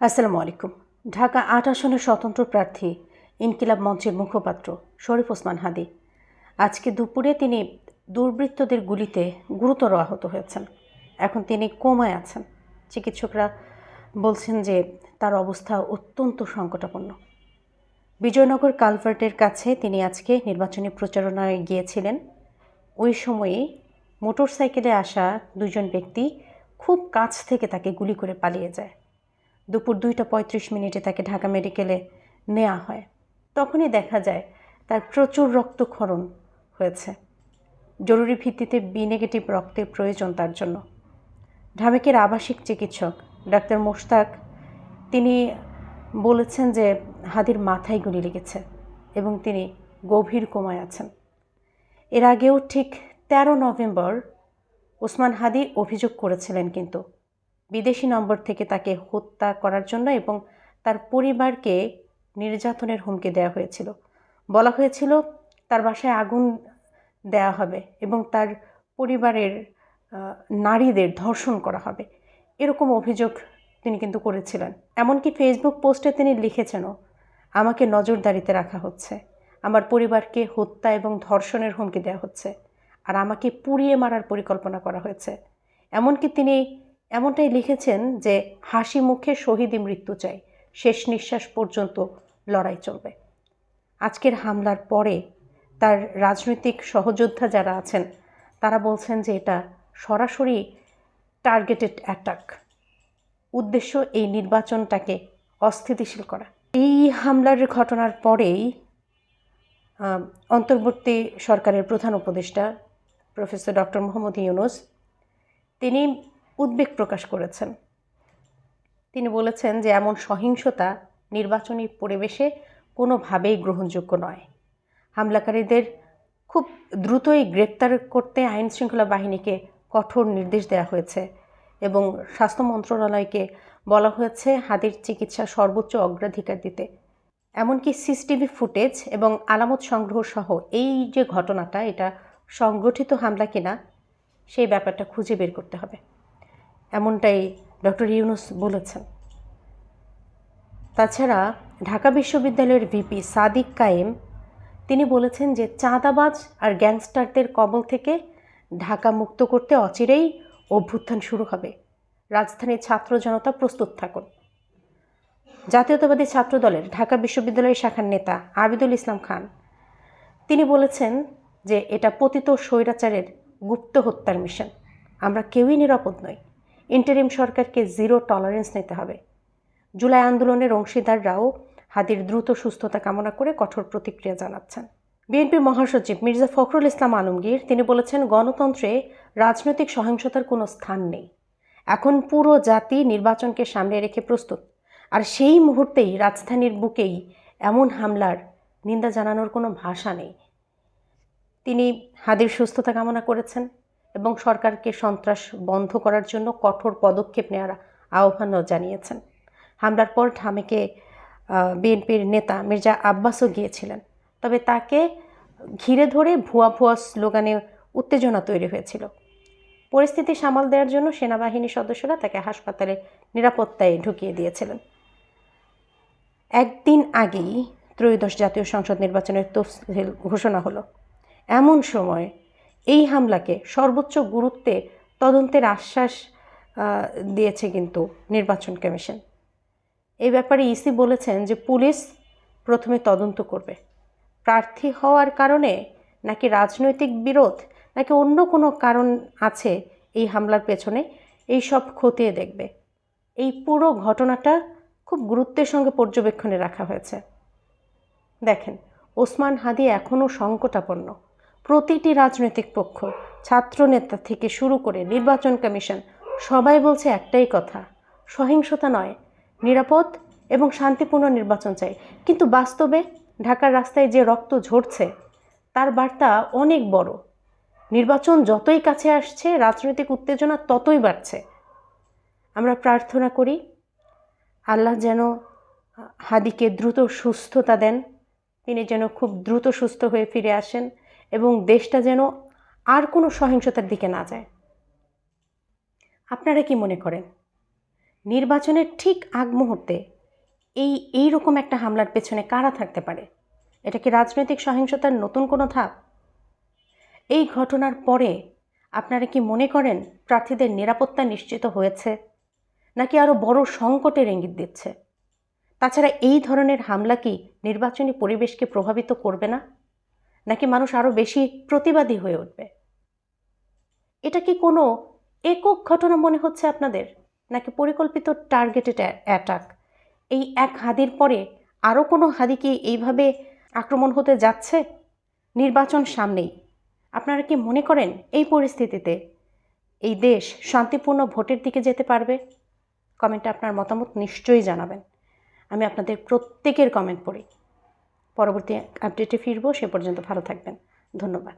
আসসালামু আলাইকুম ঢাকা আট আসনের স্বতন্ত্র প্রার্থী, ইনকিলাব মঞ্চের মুখপাত্র শরীফ ওসমান হাদি। আজকে দুপুরে তিনি দুর্বৃত্তদের গুলিতে গুরুতর আহত হয়েছেন। এখন তিনি কোমায় আছেন। চিকিৎসকরা বলছেন যে তার অবস্থা অত্যন্ত সংকটাপন্ন। বিজয়নগর কালভার্টের কাছে তিনি আজকে নির্বাচনী প্রচারণায় গিয়েছিলেন। ওই সময়ে মোটরসাইকেলে আসা দুজন ব্যক্তি খুব কাছ থেকে তাকে গুলি করে পালিয়ে যায়। দুপুর দুইটা পঁয়ত্রিশ মিনিটে তাকে ঢাকা মেডিকেলে নেওয়া হয়। তখনই দেখা যায় তার প্রচুর রক্তক্ষরণ হয়েছে। জরুরি ভিত্তিতে বি নেগেটিভ রক্তের প্রয়োজন তার জন্য। ঢামেকের আবাসিক চিকিৎসক ডাক্তার মোশতাক, তিনি বলেছেন যে হাদির মাথায় গুলি লেগেছে এবং তিনি গভীর কোমায় আছেন। এর আগেও ঠিক তেরো নভেম্বর ওসমান হাদি অভিযোগ করেছিলেন কিন্তু বিদেশি নম্বর থেকে তাকে হত্যা করার জন্য এবং তার পরিবারকে নির্যাতনের হুমকি দেওয়া হয়েছিল। বলা হয়েছিল তার বাসায় আগুন দেওয়া হবে এবং তার পরিবারের নারীদের ধর্ষণ করা হবে। এরকম অভিযোগ তিনি কিন্তু করেছিলেন। এমনকি ফেসবুক পোস্টে তিনি লিখেছেনও, আমাকে নজরদারিতে রাখা হচ্ছে। আমার পরিবারকে হত্যা এবং ধর্ষণের হুমকি দেওয়া হচ্ছে। আর আমাকে পুড়িয়ে মারার পরিকল্পনা করা হয়েছে। এমনকি তিনি এমনটাই লিখেছেন যে হাসি মুখে শহীদই মৃত্যু চাই শেষ নিঃশ্বাস পর্যন্ত লড়াই চলবে। আজকের হামলার পরে তার রাজনৈতিক সহযোদ্ধা যারা আছেন, তারা বলছেন যে এটা সরাসরি টার্গেটেড অ্যাটাক উদ্দেশ্য এই নির্বাচনটাকে অস্থিতিশীল করা। এই হামলার ঘটনার পরেই অন্তর্বর্তী সরকারের প্রধান উপদেষ্টা প্রফেসর ডক্টর মোহাম্মদ ইউনুস, তিনি উদ্বেগ প্রকাশ করেছেন। তিনি বলেছেন যে, এমন সহিংসতা নির্বাচনী পরিবেশে কোনোভাবেই গ্রহণযোগ্য নয়। হামলাকারীদের খুব দ্রুতই গ্রেপ্তার করতে আইন শৃঙ্খলা বাহিনীকে কঠোর নির্দেশ দেওয়া হয়েছে এবং স্বাস্থ্য মন্ত্রণালয়কে বলা হয়েছে হাদির চিকিৎসা সর্বোচ্চ অগ্রাধিকার দিতে। এমনকি সিসিটিভি ফুটেজ এবং আলামত সংগ্রহ সহ এই যে ঘটনাটা, এটা সংগঠিত হামলা কিনা, সেই ব্যাপারটা খুঁজে বের করতে হবে। এমনটাই ডক্টর ইউনুস বলেছেন। তাছাড়া ঢাকা বিশ্ববিদ্যালয়ের ভিপি সাদিক কায়েম, তিনি বলেছেন যে চাঁদাবাজ আর গ্যাংস্টারদের কবল থেকে ঢাকা মুক্ত করতে অচিরেই অভ্যুত্থান শুরু হবে। রাজধানীর ছাত্র জনতা প্রস্তুত থাকুন। জাতীয়তাবাদী ছাত্র দলের ঢাকা বিশ্ববিদ্যালয়ের শাখার নেতা আবিদুল ইসলাম খান, তিনি বলেছেন যে এটা পতিত স্বৈরাচারের গুপ্ত হত্যার মিশন। আমরা কেউই নিরাপদ নই। ইন্টারিম সরকারকে জিরো টলারেন্স নিতে হবে। জুলাই আন্দোলনের অংশীদাররাও হাদির দ্রুত সুস্থতা কামনা করে কঠোর প্রতিক্রিয়া জানাচ্ছেন। বিএনপির মহাসচিব মির্জা ফখরুল ইসলাম আলমগীর, তিনি বলেছেন, গণতন্ত্রে রাজনৈতিক সহিংসতার কোনো স্থান নেই। এখন পুরো জাতি নির্বাচনকে সামনে রেখে প্রস্তুত। আর সেই মুহূর্তেই রাজধানীর বুকেই এমন হামলার নিন্দা জানানোর কোনো ভাষা নেই। তিনি হাদির সুস্থতা কামনা করেছেন। এবং সরকারকে সন্ত্রাস বন্ধ করার জন্য কঠোর পদক্ষেপ নেওয়ার আহ্বানও জানিয়েছেন। হামলার পর ঢামেকে বিএনপির নেতা মির্জা আব্বাসও গিয়েছিলেন। তবে তাকে ঘিরে ধরে ভুয়া ভুয়া স্লোগানে উত্তেজনা তৈরি হয়েছিল। পরিস্থিতি সামাল দেওয়ার জন্য সেনাবাহিনী সদস্যরা তাকে হাসপাতালে নিরাপত্তায় ঢুকিয়ে দিয়েছিলেন। একদিন আগেই ত্রয়োদশ জাতীয় সংসদ নির্বাচনের তফসিল ঘোষণা হলো। এমন সময় এই হামলাকে সর্বোচ্চ গুরুত্বে তদন্তের আশ্বাস দিয়েছে কিন্তু নির্বাচন কমিশন। এই ব্যাপারে ইসি বলেছেন যে পুলিশ প্রথমে তদন্ত করবে। প্রার্থী হওয়ার কারণে নাকি রাজনৈতিক বিরোধ, নাকি অন্য কোনো কারণ আছে এই হামলার পেছনে, এই সব খতিয়ে দেখবে। এই পুরো ঘটনাটা খুব গুরুত্বের সঙ্গে পর্যবেক্ষণে রাখা হয়েছে। দেখেন, ওসমান হাদি এখনও সংকটাপন্ন। প্রতিটি রাজনৈতিক পক্ষ, ছাত্রনেতা থেকে শুরু করে নির্বাচন কমিশন, সবাই বলছে একটাই কথা, সহিংসতা নয়। নিরাপদ এবং শান্তিপূর্ণ নির্বাচন চাই। কিন্তু বাস্তবে ঢাকার রাস্তায় যে রক্ত ঝরছে, তার বার্তা অনেক বড়। নির্বাচন যতই কাছে আসছে, রাজনৈতিক উত্তেজনা ততই বাড়ছে। আমরা প্রার্থনা করি, আল্লাহ যেন হাদিকে দ্রুত সুস্থতা দেন, তিনি যেন খুব দ্রুত সুস্থ হয়ে ফিরে আসেন। এবং দেশটা যেন আর কোনো সহিংসতার দিকে না যায়। আপনারা কি মনে করেন, নির্বাচনের ঠিক আগ মুহূর্তে এই এই রকম একটা হামলার পেছনে কারা থাকতে পারে? এটা কি রাজনৈতিক সহিংসতার নতুন কোনো ধাপ? এই ঘটনার পরে আপনারা কি মনে করেন প্রার্থীদের নিরাপত্তা নিশ্চিত হয়েছে, নাকি আরও বড় সংকটের ইঙ্গিত দিচ্ছে? তাছাড়া এই ধরনের হামলা কি নির্বাচনী পরিবেশকে প্রভাবিত করবে না? নাকি মানুষ আরও বেশি প্রতিবাদী হয়ে উঠবে? এটা কি কোনো একক ঘটনা মনে হচ্ছে আপনাদের? নাকি পরিকল্পিত টার্গেটেড অ্যাটাক এই এক হাদির পরে আরও কোনো হাদি কি এইভাবে আক্রমণ হতে যাচ্ছে? নির্বাচন সামনেই। আপনারা কি মনে করেন এই পরিস্থিতিতে এই দেশ শান্তিপূর্ণ ভোটের দিকে যেতে পারবে? কমেন্টে আপনার মতামত নিশ্চয়ই জানাবেন। আমি আপনাদের প্রত্যেকের কমেন্ট পড়ি। পরবর্তী আপডেটে ফিরবো সে পর্যন্ত ভালো থাকবেন। ধন্যবাদ।